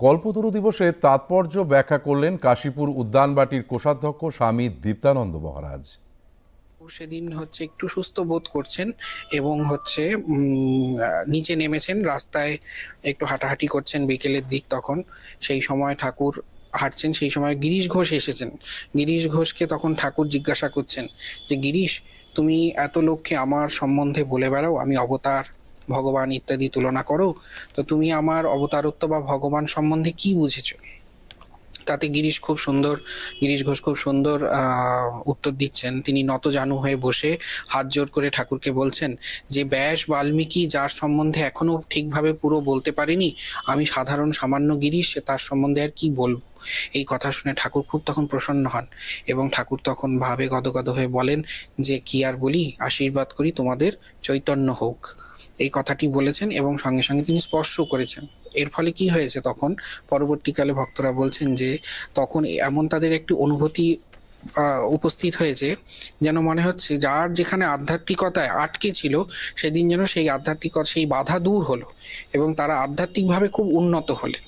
কল্পতরু দিবসের তাৎপর্য ব্যাখ্যা করলেন কাশীপুর উদ্যানবাটির কোষাধ্যক্ষ স্বামী দীপ্তানন্দ মহারাজ। সেদিন হচ্ছে একটু সুস্থ বোধ করছেন এবং হচ্ছে নিচে নেমেছেন, রাস্তায় একটু হাঁটাহাঁটি করছেন বিকেলের দিক তখন। সেই সময় ঠাকুর হাঁটছেন, সেই সময় গিরিশ ঘোষ এসেছেন। গিরিশ ঘোষকে তখন ঠাকুর জিজ্ঞাসা করছেন যে, গিরিশ, তুমি এত লোককে আমার সম্বন্ধে বলে বেড়াও, আমি অবতার ভগবান ইত্যাদি তুলনা করো, তো তুমি আমার অবতারত্ব বা ভগবান সম্বন্ধে কি বুঝেছ? তাতে গিরিশ খুব সুন্দর, গিরিশ ঘোষ খুব সুন্দর উত্তর দিচ্ছেন। তিনি নতজানু হয়ে বসে হাত জোর করে ঠাকুরকে বলছেন, যে ব্যাস বাল্মীকি যার সম্বন্ধে এখনও ঠিকভাবে পুরো বলতে পারিনি, আমি সাধারণ সামান্য গিরিশ, তার সম্বন্ধে আর কি বলব? এই কথা শুনে ঠাকুর খুব তখন প্রসন্ন হন এবং ঠাকুর তখন ভাবে গদগদ হয়ে বলেন, যে কি আর বলি, আশীর্বাদ করি তোমাদের চৈতন্য হোক। এই কথাটি বলেছেন এবং সঙ্গে সঙ্গে তিনি স্পর্শ করেছেন। এর ফলে কি হয়েছে তখন? পরবর্তীকালে ভক্তরা বলছেন যে, তখন এমন তাদের একটি অনুভূতি উপস্থিত হয়েছে, যেন মনে হচ্ছে যার যেখানে আধ্যাত্মিকতায় আটকে ছিল, সেদিন যেন সেই আধ্যাত্মিকতা সেই বাধা দূর হলো এবং তারা আধ্যাত্মিকভাবে খুব উন্নত হলেন।